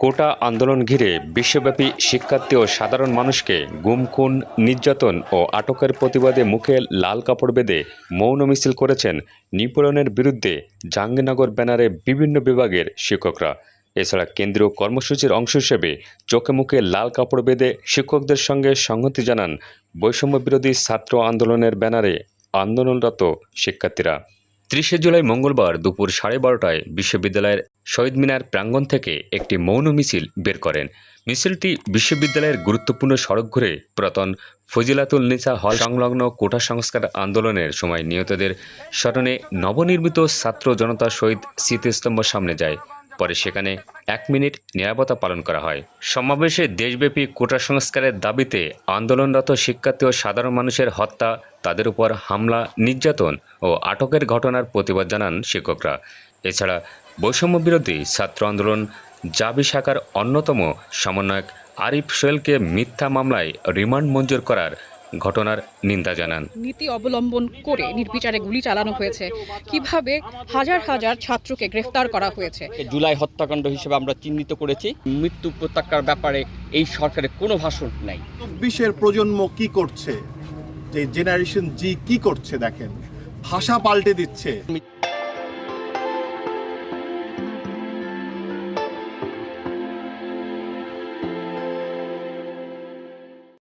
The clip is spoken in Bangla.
কোটা আন্দোলন ঘিরে বিশ্বব্যাপী শিক্ষার্থী ও সাধারণ মানুষকে গুম খুন নির্যাতন ও আটকের প্রতিবাদে মুখে লাল কাপড় বেঁধে মৌন মিছিল করেছেন নিপীড়নের বিরুদ্ধে জাহাঙ্গীরনগর ব্যানারে বিভিন্ন বিভাগের শিক্ষকরা। এছাড়া কেন্দ্রীয় কর্মসূচির অংশ হিসেবে চোখে মুখে লাল কাপড় বেঁধে শিক্ষকদের সঙ্গে সংহতি জানান বৈষম্য বিরোধী ছাত্র আন্দোলনের ব্যানারে আন্দোলনরত শিক্ষার্থীরা। ত্রিশে জুলাই মঙ্গলবার দুপুর সাড়ে বারোটায় বিশ্ববিদ্যালয়ের শহীদ মিনার প্রাঙ্গণ থেকে একটি মৌন মিছিল বের করেন। মিছিলটি বিশ্ববিদ্যালয়ের গুরুত্বপূর্ণ সড়ক ঘুরে পুরাতন ফজিলাতুল নিসা হল সংলগ্ন কোটা সংস্কার আন্দোলনের সময় নিহতদের স্মরণে নবনির্মিত ছাত্র জনতা শহীদ স্মৃতিস্তম্ভ সামনে যায় পরে সেখানে এক মিনিট নিরাপত্তা পালন করা হয়। সমাবেশে দেশব্যাপী কোটা সংস্কারের দাবিতে আন্দোলনরত শিক্ষার্থী ও সাধারণ মানুষের হত্যা, তাদের উপর হামলা, নির্যাতন ও আটকের ঘটনার প্রতিবাদ জানান শিক্ষকরা। এছাড়া বৈষম্য বিরোধী ছাত্র আন্দোলন জাবি শাখার অন্যতম সমন্বয়ক আরিফ সোহেলকে মিথ্যা মামলায় রিমান্ড মঞ্জুর করার ঘটনার নিন্দা জানান। নীতি অবলম্বন করে নির্বিচারে গুলি চালানো হয়েছে। কীভাবে হাজার হাজার ছাত্রকে গ্রেফতার করা হয়েছে? জুলাই হত্যাকাণ্ড হিসেবে আমরা চিহ্নিত করেছি। মৃত্যু প্রত্যাখ্যার ব্যাপারে এই সরকারের কোনো ভাষণ নাই। চব্বিশের প্রজন্ম কি করছে? যে জেনারেশন জি কি করছে দেখেন। ভাষা পাল্টে দিচ্ছে।